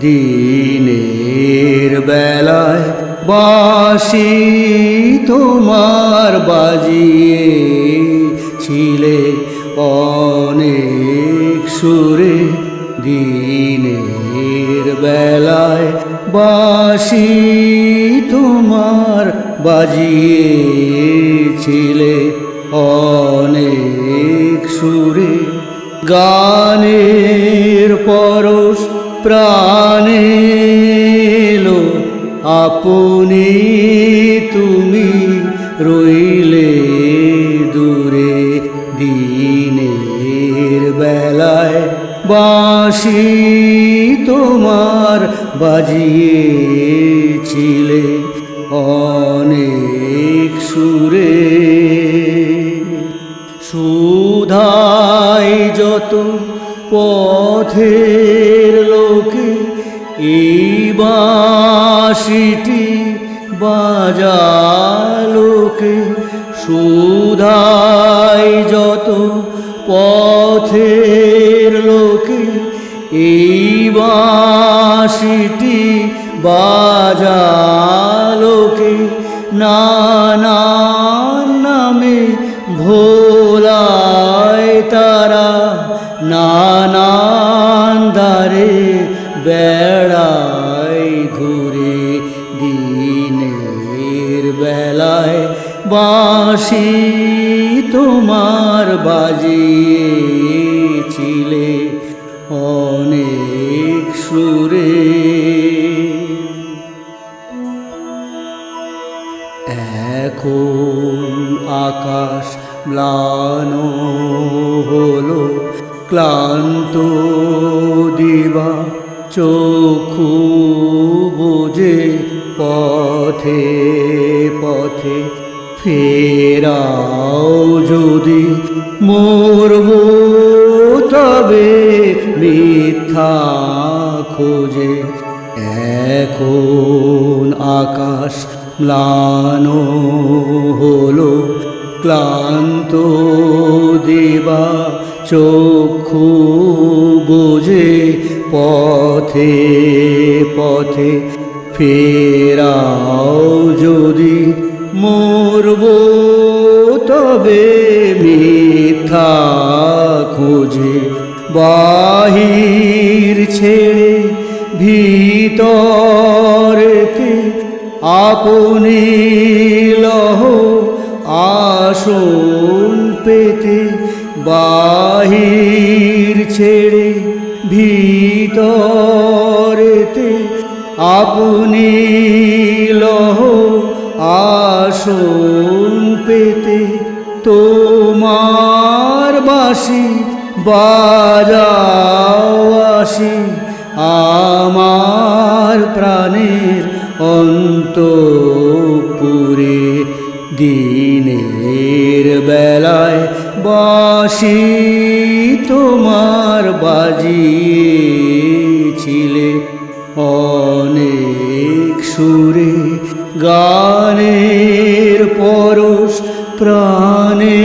দিনের বেলায় বাসি তোমার বাজিয়ে ছিলে অনেক সুরে। দিনের বেলায় বাসি তোমার বাজিয়েছিলে অনেক সুরে। গানের পরশ প্রাণে এলো, আপনি তুমি রইলে দূরে দিনের বেলায়। বাঁশি তোমার বাজিয়েছিলে অনেক সুরে। সুধাই যত পথের লোকে এই বাঁশিটি বাজালোকে সুধাই যত পথের লোকে এই বাঁশিটি বাজালোকে নানান নামে ভোলায় বাঁশি তোমার বাজিয়েছিলে অনেক সুরে। এখন আকাশ ম্লান হলো, ক্লান্ত দিবা চক্ষু বোঝে পথে পথে ফেরাও যদি মরব, তবে মিথ্যা খোঁজে। এখন আকাশ ম্লান হলো, ক্লান্ত দেবা চক্ষু বোঝে পথে পথে। ফেরাও যদি মরব তবে মিথ্যা খোঁজে বাহির ছেড়ে ভিতরেতে আপনি লহ আসন পেতে বাহির ছেড়ে ভিতরেতে আপনি লহ আসন পেতে তোমার বাসি বাজাও আমার প্রাণের অন্তপুরে দিনের বেলায় বাসি তোমার বাজিয়েছিলে পরশ প্রাণে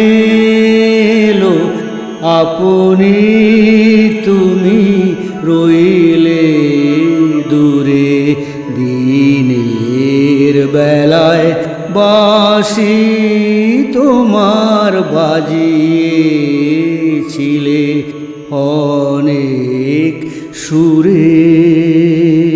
আপনি তুমি রইলে দূরে দিনের বেলায় বাসি তোমার বাজিয়েছিলে অনেক সুরে।